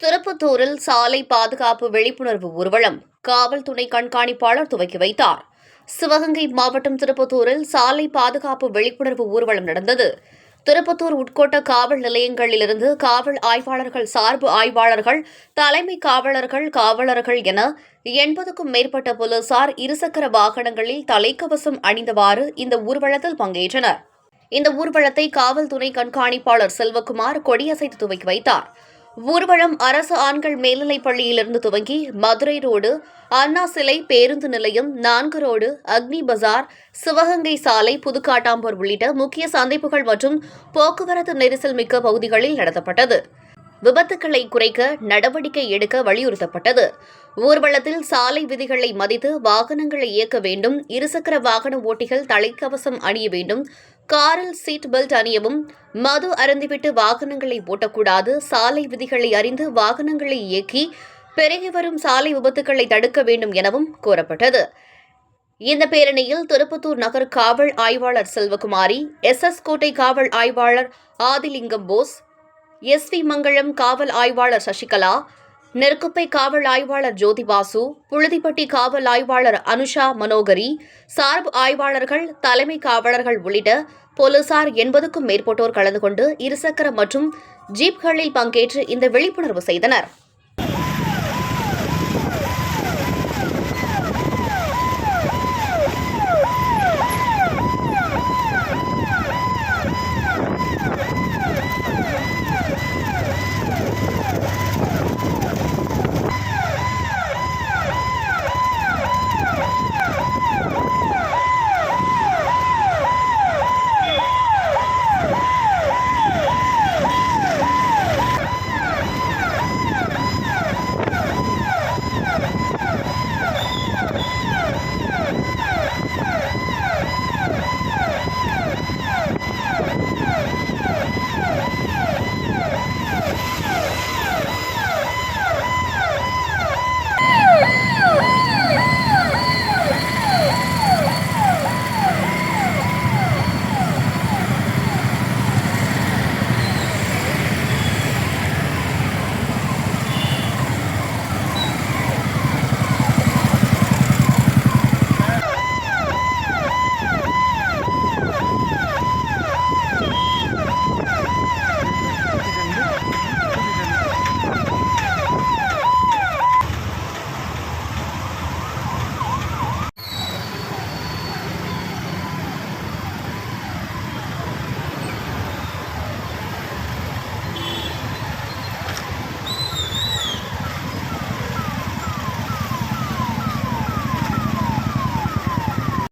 திருப்பத்தூரில் சாலை பாதுகாப்பு விழிப்புணர்வு ஊர்வலம் காவல் துணை கண்காணிப்பாளர் துவக்கி வைத்தார். சிவகங்கை மாவட்டம் திருப்பத்தூரில் சாலை பாதுகாப்பு விழிப்புணர்வு ஊர்வலம் நடந்தது. திருப்பத்தூர் உட்கோட்ட காவல் நிலையங்களிலிருந்து காவல் ஆய்வாளர்கள் சார்பு ஆய்வாளர்கள் தலைமை காவலர்கள் காவலர்கள் என எண்பதுக்கும் மேற்பட்ட போலீசார் இருசக்கர வாகனங்களில் தலைக்கவசம் அணிந்தவாறு இந்த ஊர்வலத்தில் பங்கேற்றனர். இந்த ஊர்வலத்தை காவல் துணை கண்காணிப்பாளர் செல்வகுமார் கொடியசைத்து துவக்கி வைத்தார். ஊர்வலம் அரசு ஆண்கள் மேல்நிலைப் பள்ளியிலிருந்து துவங்கி மதுரை ரோடு அண்ணா சிலை பேருந்து நிலையம் நான்கு ரோடு அக்னி பஜார் சிவகங்கை சாலை புதுக்காட்டாம்பூர் உள்ளிட்ட முக்கிய சந்திப்புகள் மற்றும் போக்குவரத்து நெரிசல் மிக்க பகுதிகளில் நடத்தப்பட்டது. விபத்துக்களை குறைக்க நடவடிக்கை எடுக்க வலியுறுத்தப்பட்டது. ஊர்வலத்தில் சாலை விதிகளை மதித்து வாகனங்களை இயக்க வேண்டும் இருசக்கர வாகன ஓட்டிகள் தலைக்கவசம் அணிய வேண்டும் காரில் சீட் பெல்ட் அணியவும் மது அருந்திவிட்டு வாகனங்களை ஓட்டக்கூடாது சாலை விதிகளை அறிந்து வாகனங்களை இயக்கி பெருகி வரும் சாலை விபத்துக்களை தடுக்க வேண்டும் எனவும் கூறப்பட்டது. இந்த பேரணியில் திருப்பத்தூர் நகர் காவல் ஆய்வாளர் செல்வகுமாரி எஸ் எஸ் கோட்டை காவல் ஆய்வாளர் ஆதிலிங்கம் போஸ் எஸ் வி மங்களம் காவல் ஆய்வாளர் சசிகலா நெருக்குப்பை காவல் ஆய்வாளர் ஜோதிபாசு புழுதிப்பட்டி காவல் ஆய்வாளர் அனுஷா மனோகரி சார்பு ஆய்வாளர்கள் தலைமை காவலர்கள் உள்ளிட்ட போலீசார் எண்பதுக்கும் மேற்பட்டோர் கலந்து கொண்டு இருசக்கர மற்றும் ஜீப்களில் பங்கேற்று இந்த விழிப்புணர்வு செய்தனர்.